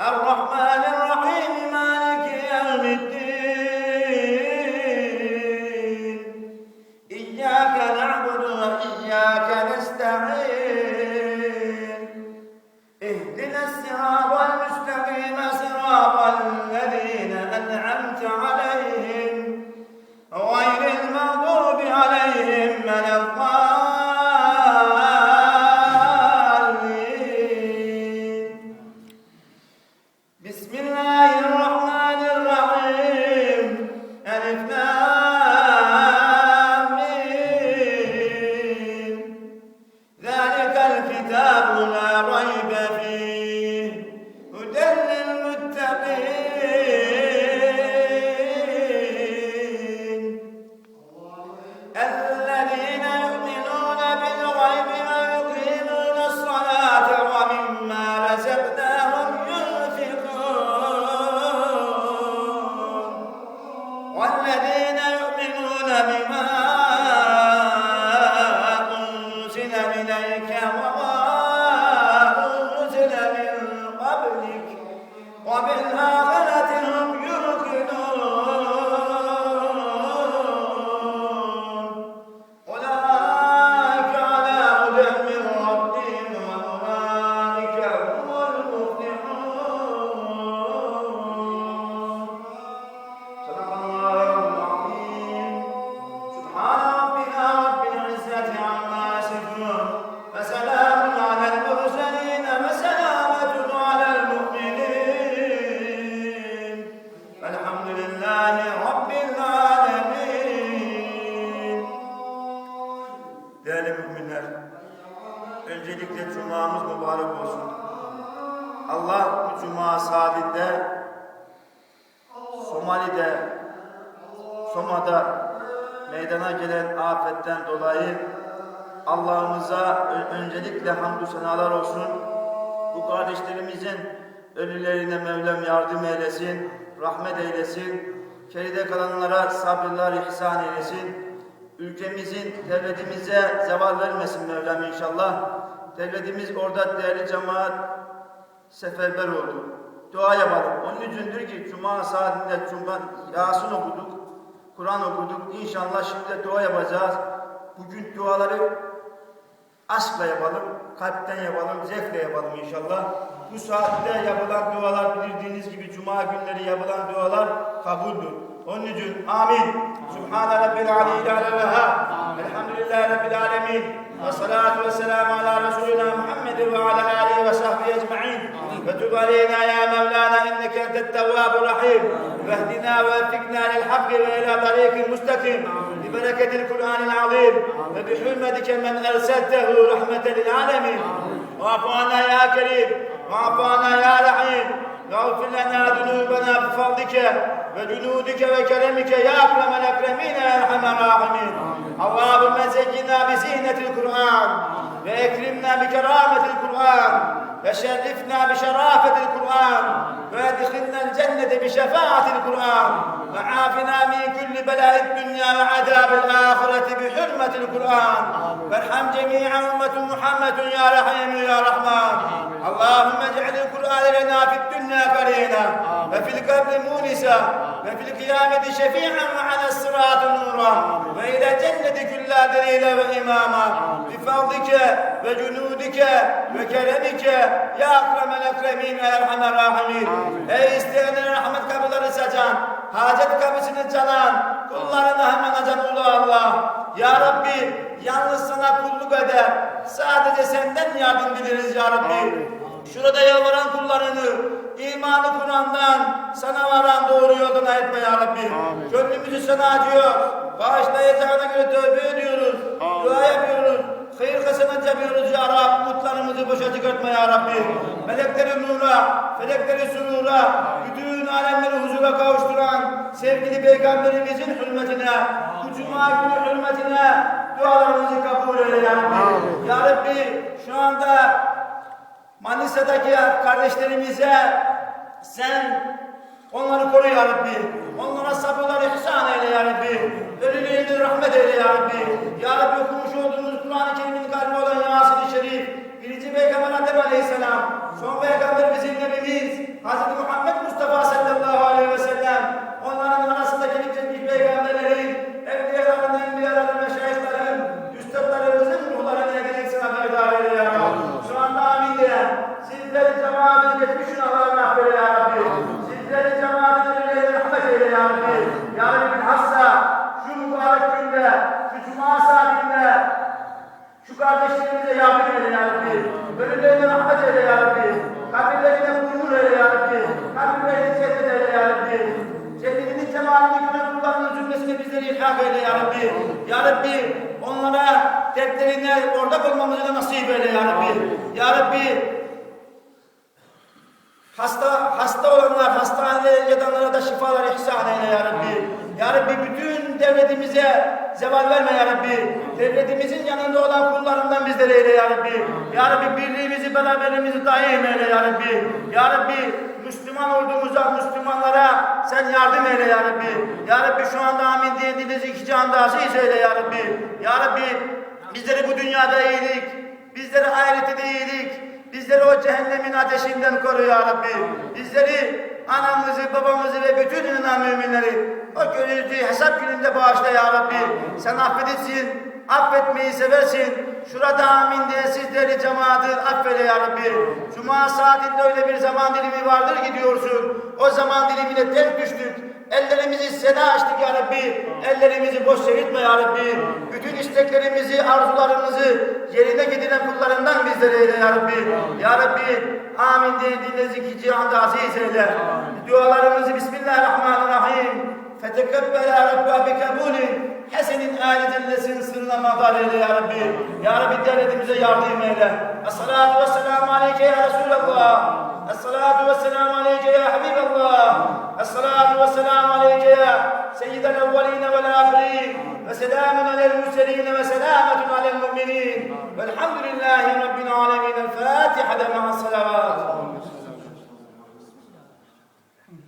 الرحمن öncelikle Cuma'mız mübarek olsun. Allah bu Cuma saatinde Somali'de, Soma'da meydana gelen afetten dolayı Allah'ımıza öncelikle hamdü senalar olsun. Bu kardeşlerimizin ölülerine Mevlam yardım eylesin, rahmet eylesin. Geride kalanlara sabırlar ihsan eylesin. Ülkemizin, devletimize zeval vermesin Mevlam inşallah. Devletimiz orada değerli cemaat seferber oldu. Dua yapalım. Onun içindir ki Cuma saatinde Cuma Yasin okuduk. Kur'an okuduk. İnşallah şimdi dua yapacağız. Bugün duaları aşkla yapalım, kalpten yapalım, zevkle yapalım inşallah. Bu saatte yapılan dualar bildiğiniz gibi Cuma günleri yapılan dualar kabuldür. Onun için amin. Subhane Rabbil Aliyyil Alevha. الحمد لله رب العالمين والصلاة والسلام على رسولنا محمد وعلى آله وصحبه أجمعين. فتب علينا يا مولانا إنك أنت التواب الرحيم. فاهدنا واتقنا للحق وإلى طريق مستقيم. ببركة القرآن العظيم. وبحرمتك من أرسلته رحمة للعالمين. واعف عنا يا كريم. واعف عنا يا رحيم. واغفر لنا ذنوبنا بفضلك وجنودك وكرمك يا أكرم الأكرمين يا أرحم الراحمين. الله القرآن وأكرمنا بكرامة القرآن وشرفنا بشرافة القرآن وأدخلنا الجنة بشفاعة القرآن وعافنا من كل بلاء الدنيا وعذاب الآخرة بحرمة القرآن. وارحم جميع أمة محمد يا رحيم يا رحمن. اللهم اجعل القرآن لنا في الدنيا قرينا وفي القبر مونسا وفي القيامة شفيعا وعلى الصراط نورا وإلى الجنة كلها دليلا وإماما. ikfadike ve cunudike ve keremike ya akremel ekremin ve erhamer rahimin. Ey isteyenlere rahmet kapıları saçan, hacet kapısını çalan, kullarına hemen açan ulu Allah. Ya yalnız sana kulluk eder. Sadece senden yardım dileriz ya Rabbi. Şurada yalvaran kullarını imanı Kur'an'dan sana varan doğru yoldan ayetme ya Rabbi. Amin. Gönlümüzü sana acıyor. Bağışlayacağına göre tövbe ediyoruz. Dua yapıyoruz. Hayır hasenat yapıyoruz ya Rab. Mutlarımızı boşa çıkartma ya Rabbi. Melekleri nura, felekleri surura, bütün alemleri huzura kavuşturan sevgili Peygamberimizin hürmetine, bu cuma günü hürmetine dualarımızı kabul eyle ya Rabbi. Ya Rabbi şu anda Manisa'daki kardeşlerimize sen onları koru ya Rabbi. Onlara sabırlar ihsan eyle ya Rabbi. Ölülerine rahmet eyle ya Rabbi. Ya Rabbi okumuş olduğumuz Kur'an-ı Kerim'in kalbi olan Yasin-i Şerif. Birinci Peygamber Adem Aleyhisselam. Son Peygamber bizim Nebimiz. Hz. Muhammed Mustafa sallallahu aleyhi ve sellem. Onların arasındaki nice peygamberlerin, evliyaların, enbiyaların, meşayihlerin, üstadlarımızın ruhlarına gereksin haberdar eyle ya Rabbi. Şu anda amin diyen, sizleri cemaatin geçmiş günahlarını affeyle ya Rabbi. Sizleri cemaatin ölülerine rahmet eyle ya Rabbi. Ya Rabbi bilhassa şu mübarek günde, şu cuma saatinde, şu kardeşlerimize yardım eyle ya Rabbi. Ölülerine rahmet eyle ya Rabbi. Kabirlerine huzur eyle ya Rabbi. Kabirlerine cennet eyle ya Rabbi. Cennetinin cemalini gören kullarının cümlesine bizleri ilhak eyle ya Rabbi. Ya Rabbi onlara dertlerine ortak olmamızı da nasip eyle ya Rabbi. Ya Rabbi Hasta hasta olanlar, hastanede yatanlara da şifalar ihsan eyle ya Rabbi. Ya Rabbi bütün devletimize zeval verme ya Rabbi. Devletimizin yanında olan kullarından bizleri eyle ya Rabbi. Ya Rabbi birliğimizi, beraberliğimizi daim eyle ya Rabbi. Ya Rabbi Müslüman olduğumuza, Müslümanlara sen yardım eyle ya Rabbi. Ya Rabbi şu anda amin diliz iki aziz eyle ya Rabbi. Ya Rabbi bizleri bu dünyada iyilik, bizleri ahirette de iyilik, Bizleri o cehennemin ateşinden koru ya Rabbi. Bizleri, anamızı, babamızı ve bütün inanan müminleri o görüntüyü hesap gününde bağışla ya Rabbi. Sen affedilsin, affetmeyi seversin. Şurada amin diye sizleri cemaati affeyle ya Rabbi. Cuma saatinde öyle bir zaman dilimi vardır ki diyorsun. O zaman dilimine tek düştük. Ellerimizi sana açtık ya Rabbi. Ellerimizi boş çevirtme ya Rabbi. Bütün isteklerimizi, arzularımızı yerine getiren kullarından bizleri eyle ya Rabbi. Ya Rabbi amin diye dinle zikri cihanda aziz eyle. Dualarımızı Bismillahirrahmanirrahim. فتكبل يا رب بكبول حسن آلد الذي سن مضال إلي يا ربي. يا ربي الدالة مزا يارضيم إلي الصلاة والسلام عليك يا رسول الله. الصلاة والسلام عليك يا حبيب الله. الصلاة والسلام عليك يا سيد الأولين والآخرين. وسلام على المرسلين وسلامة على المؤمنين. والحمد لله رب العالمين. الفاتحة مع الصلوات.